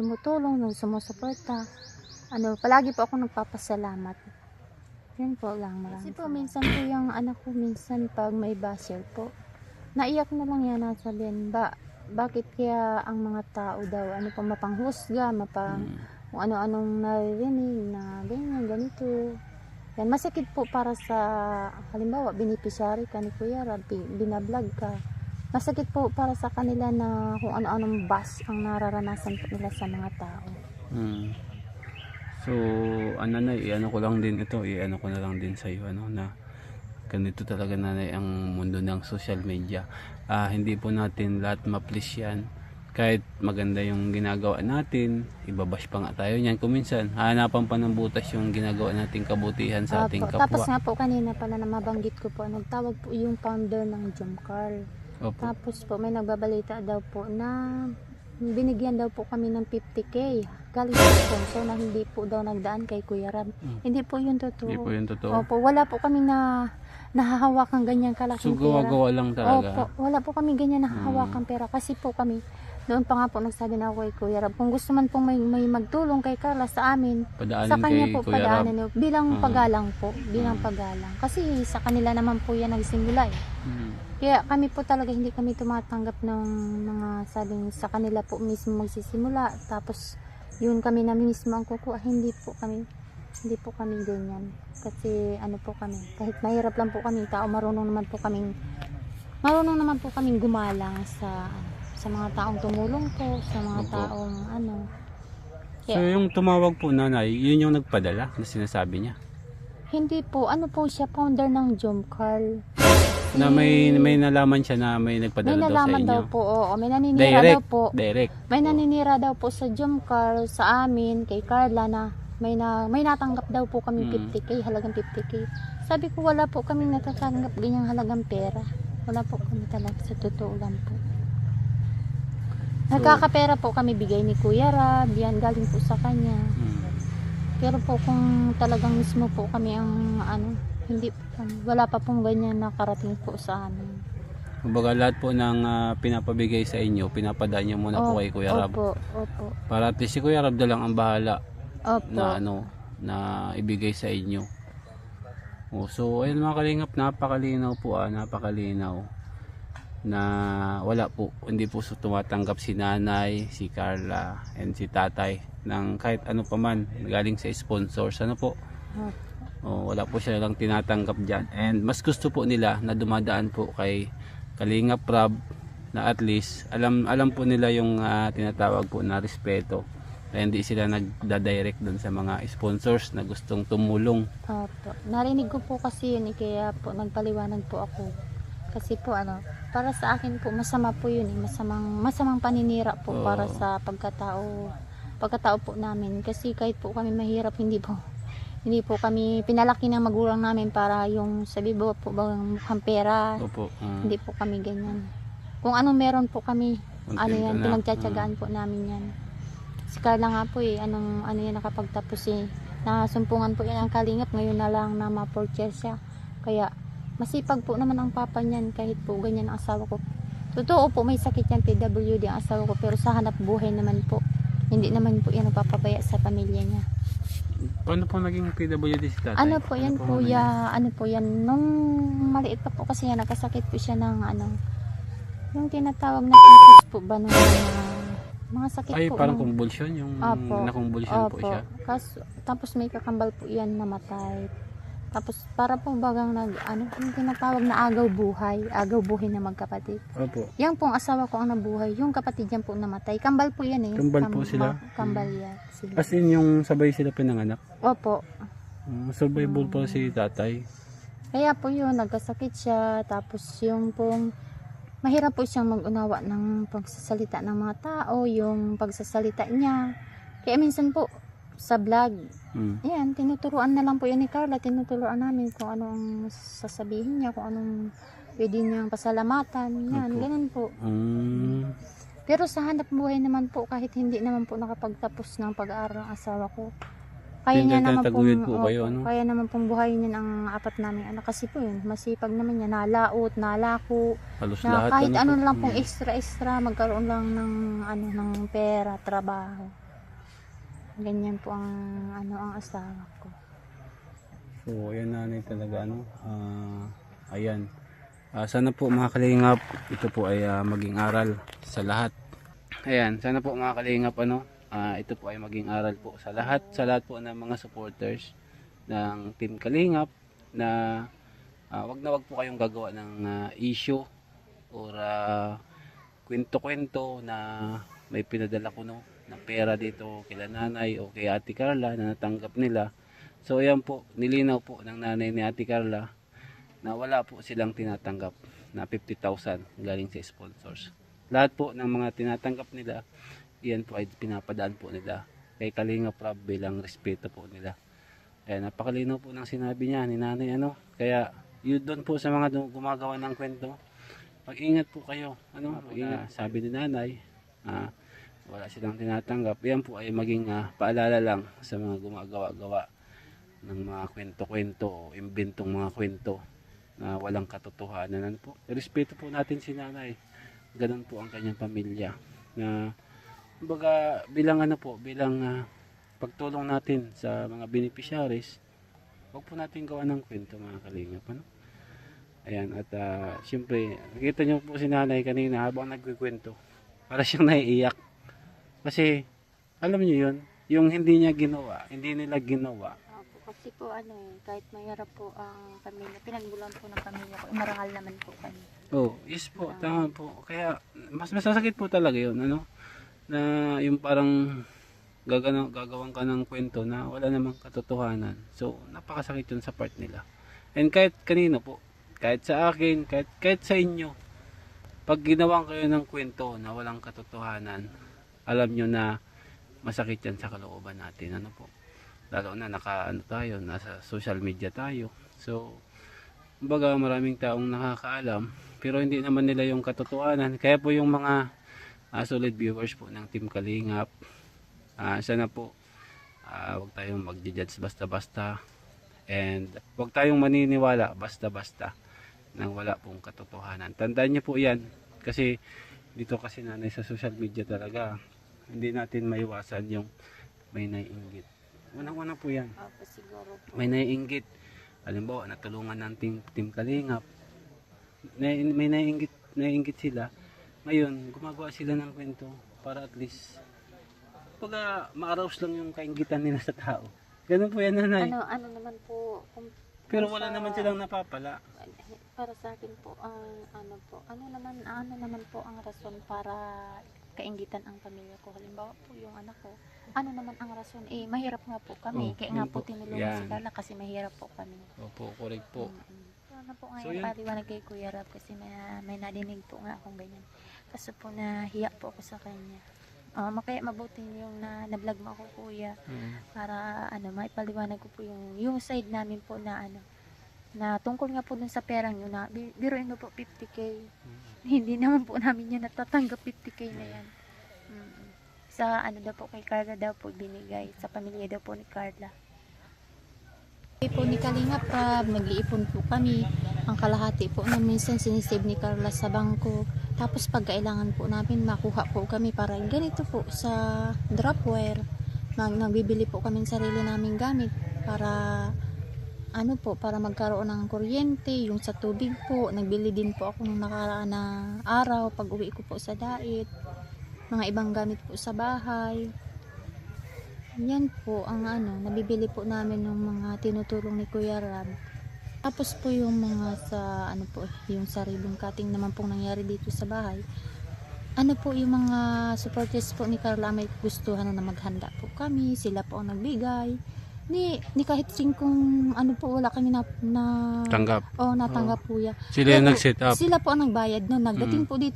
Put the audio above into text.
tumutulong, nung sumusuporta. Ano, palagi po ako nagpapasalamat. Yun po lang. Kasi po, minsan po yung anak ko, minsan pag may basher po, naiyak na lang yan, nasabihin, ba, bakit kaya ang mga tao daw, ano po, mapanghusga, mapang, Mm. kung ano-anong naririnig na ganyan, ganito. Yan, masakit po para sa, halimbawa, beneficiary ka ni Kuya Rab, bi- binablog ka. Masakit po para sa kanila na kung ano-anong bus ang nararanasan nila sa mga tao. Mm. So, ano na, i-ano ko lang din ito, i-ano ko na lang din sa iyo, ano, na ganito talaga nanay ang mundo ng social media. Ah, hindi po natin lahat ma-please yan. Kahit maganda yung ginagawa natin, ibabash pa nga tayo niyan. Kung minsan, hahanapan pa ng butas yung ginagawa nating kabutihan sa ating Opo. Tapos kapwa. nga po kanina pala na mabanggit ko po, nagtawag po yung founder ng Jumcar. Opo. Tapos po may nagbabalita daw po na binigyan daw po kami ng 50k galing sa sponsor na hindi po daw nagdaan kay Kuya Rab. Mm. Hindi po yun totoo. Hindi po yun totoo. Opo, wala po kami na nahahawakan ganyan So, kalaking pera. gawa-gawa lang talaga. Opo, wala po kami ganyan nahahawakan pera kasi po kami noon pa nga po nagsabi na ako kay Kuya Rab, kung gusto man pong may, may magtulong kay Carla sa amin, Padaanin sa kanya po Kuya Rab. padaanan niyo, bilang Mm. pagalang po, bilang Mm. pagalang. Kasi sa kanila naman po yan nagsimula eh. Mm. Kaya kami po talaga hindi kami tumatanggap ng mga sabing sa kanila po mismo magsisimula. Tapos yun kami na mismo ang kukuha. Hindi po kami hindi po kami ganyan. Kasi ano po kami, kahit mahirap lang po kami tao, marunong naman po kaming marunong naman po kaming gumalang sa sa mga taong tumulong po, sa mga Opo. taong ano. So, yung tumawag po nanay, yun yung nagpadala na sinasabi niya. Hindi po, ano po siya, founder ng Jomcarl. Na may may nalaman siya na may May nagpadala daw sa nalaman inyo. daw po, oo. May naninira Direct. daw po. Direct. May naninira daw po sa Jomcar sa amin, kay Carla na may na may natanggap daw po kami Mm. 50k, halagang 50k. Sabi ko wala po kami natatanggap ganyang halagang pera. Wala po kami talaga sa totoo lang po. Nagkakapera po kami bigay ni Kuya Rab, yan galing po sa kanya. Mm. Pero po kung talagang mismo po kami ang ano, hindi wala pa pong ganyan nakarating po sa amin. Kumbaga lahat po ng ah, pinapabigay sa inyo, pinapadaan niyo muna po kay Kuya Rab. Opo, opo, Para at least si Kuya Rab na lang ang bahala opo. na ano na ibigay sa inyo. Oh, so ayun mga kalingap, napakalinaw po ah, napakalinaw na wala po, hindi po su- tumatanggap si nanay, si Carla, and si tatay ng kahit ano pa man galing sa sponsors. Ano po? Opo. Oh, wala po siya lang tinatanggap dyan. And mas gusto po nila na dumadaan po kay Kalingap Rab na at least alam alam po nila yung ah, tinatawag po na respeto. Kaya hindi sila nagda-direct doon sa mga sponsors na gustong tumulong. Opo. Narinig ko po kasi yun eh, kaya po nagpaliwanag po ako. Kasi po ano, para sa akin po masama po yun eh, masamang, masamang paninira po Oo. para sa pagkatao, pagkatao po namin. Kasi kahit po kami mahirap, hindi po, hindi po kami pinalaki ng magulang namin para yung sabi po po bang mukhang pera, Opo. mm, hindi po kami ganyan. Kung anong meron po kami, ano yan, na. pinagtsatsagaan po namin yan. Si Carla nga po eh, anong, ano yan nakapagtapos eh. Nasumpungan po yan ang kalingap, ngayon na lang na ma-purchase siya. Kaya, masipag po naman ang papa niyan kahit po ganyan ang asawa ko. Totoo po, may sakit yan PWD ang asawa ko, pero sa hanap buhay naman po. Hindi naman po yan nagpapabaya sa pamilya niya. Paano po naging PWD si tatay? Ano po yan po po, ano ano po yan, nung maliit pa po kasi yan, nakasakit po siya ng ano, yung tinatawag na pimples po ba ng mga, mga sakit Ay, po. parang ng- convulsion yung Opo. nakonvulsion po siya. Kas, tapos may kakambal po yan namatay. Tapos para po bagang nag, ano, yung tinatawag na agaw buhay, agaw buhay na magkapatid. Opo. Yan pong asawa ko ang nabuhay, yung kapatid yan po namatay. Kambal po yan eh. Kambal po sila? Kambal yan. Sila. As in yung sabay sila pinanganak. Opo. Uh, survival po si tatay. Kaya po yun, nagkasakit siya. Tapos yung pong, mahirap po siyang mag-unawa ng pagsasalita ng mga tao, yung pagsasalita niya. Kaya minsan po, sa vlog, Mm. Yan, tinuturuan na lang po yan ni Carla. Tinuturuan namin kung ano ang sasabihin niya, kung anong pwede niyang pasalamatan. Yan, Opo. ganun po. Mm. Pero sa hanap buhay naman po, kahit hindi naman po nakapagtapos ng pag-aaral ang asawa ko, kaya niya naman pong, po kayo, ano? kaya naman pong buhayin yan ang apat namin anak. Kasi po yun, masipag naman niya, nalaot, nalako, Halos na lahat. kahit ano po. lang pong Mm. extra-extra, magkaroon lang ng, ano, ng pera, trabaho. Ganyan po ang ano ang asawa ko. So, ayan nanay talaga ano. ah, ayan. Ah, sana po mga kalingap, ito po ay ah, maging aral sa lahat. Ayan, sana po mga kalingap ano, ah, ito po ay maging aral po sa lahat, sa lahat po ng mga supporters ng Team Kalingap na ah, wag na wag po kayong gagawa ng ah, issue or ah, kwento-kwento na may pinadala ko no na pera dito kila nanay o kay Ate Carla na natanggap nila. So ayan po, nilinaw po ng nanay ni Ate Carla na wala po silang tinatanggap na 50,000 galing sa sponsors. Lahat po ng mga tinatanggap nila, iyan po ay pinapadaan po nila kay Kalinga Prab bilang respeto po nila. Kaya napakalinaw po ng sinabi niya ni nanay ano. Kaya yun doon po sa mga gumagawa ng kwento, mag-ingat po kayo. Ano, mag-ingat. Sabi ni nanay, ah, wala silang tinatanggap. Yan po ay maging ah, paalala lang sa mga gumagawa-gawa ng mga kwento-kwento o imbentong mga kwento na walang katotohanan. Po? Respeto po natin si nanay. Ganun po ang kanyang pamilya. Na, kumbaga, bilang ano po, bilang ah, pagtulong natin sa mga beneficiaries, huwag po natin gawa ng kwento mga kalingap. Ano? Ayan, at ah, siyempre, nakita niyo po si nanay kanina habang nagkikwento. Para siyang naiiyak. Kasi, alam niyo yun, yung hindi niya ginawa, hindi nila ginawa, Opo, kasi po ano eh, kahit mahirap po ang pamilya, pinagbulan po ng pamilya ko, eh, marangal naman po kami. Oh, yes po, tama po. Kaya mas masasakit po talaga 'yon, ano? Na yung parang gagana, gagawin ka ng kwento na wala namang katotohanan. So, napakasakit 'yun sa part nila. And kahit kanino po, kahit sa akin, kahit kahit sa inyo, pag ginawa kayo ng kwento na walang katotohanan, alam nyo na masakit yan sa kalooban natin. Ano po? Lalo na naka ano tayo, nasa social media tayo. So, Kumbaga maraming taong nakakaalam pero hindi naman nila yung katotohanan. Kaya po yung mga ah, solid viewers po ng Team Kalingap, ah, sana po ah, wag tayong mag-judge basta-basta and wag tayong maniniwala basta-basta nang wala pong katotohanan. Tandaan niyo po yan kasi dito kasi nanay sa social media talaga hindi natin maiwasan yung may naiinggit. Unang-una po yan Opo, siguro po. may naiinggit. Halimbawa, natulungan ng team, team Kalingap. May, may naiinggit, naiinggit sila. Ngayon, gumagawa sila ng kwento para at least pagka ma-arouse lang yung kainggitan nila sa tao. Ganun po yan, nanay. Ano, ano naman po, kung Pero wala naman silang napapala. para sa akin po ang ano po ano naman ano naman po ang rason para kaingitan ang pamilya ko halimbawa po yung anak ko ano naman ang rason eh mahirap nga po kami Oh, kaya nga po. tinulungan Yan. si Carla kasi mahirap po kami Opo, correct po. Mm-mm. ano po So, ngayon yun. paliwanag kay Kuya Rab kasi may, may nadinig po nga akong ganyan kaso po nahiya po ako sa kanya Ah, makaya mabuti yung na, na-vlog mo ako kuya Mm. para ano maipaliwanag ko po yung yung side namin po na ano na tungkol nga po dun sa perang yun na bi- biruin mo po 50k hindi naman po namin yan natatanggap 50k na yan Mm. sa ano daw po kay Carla daw po binigay sa pamilya daw po ni Carla po ni Kalinga Prab, nag-iipon po kami. Ang kalahati po na minsan sinisave ni Carla sa bangko. Tapos pag kailangan po namin makuha po kami para ganito po sa dropware. Nag nagbibili po kami sarili naming gamit para ano po, para magkaroon ng kuryente, yung sa tubig po. Nagbili din po ako nung nakaraan na araw pag uwi ko po sa dait. Mga ibang gamit po sa bahay. Yan po ang ano, nabibili po namin ng mga tinutulong ni Kuya Rab. Tapos po yung mga sa ano po, yung sa ribbon cutting naman pong nangyari dito sa bahay. Ano po yung mga supporters po ni Carla may gustuhan na maghanda po kami, sila po ang nagbigay. Ni, ni kahit singkong ano po wala kami na, na Tanggap. oh, natanggap po ya. Sila yung nag-set up. Sila po ang nagbayad noon. Nagdating Mm. po dito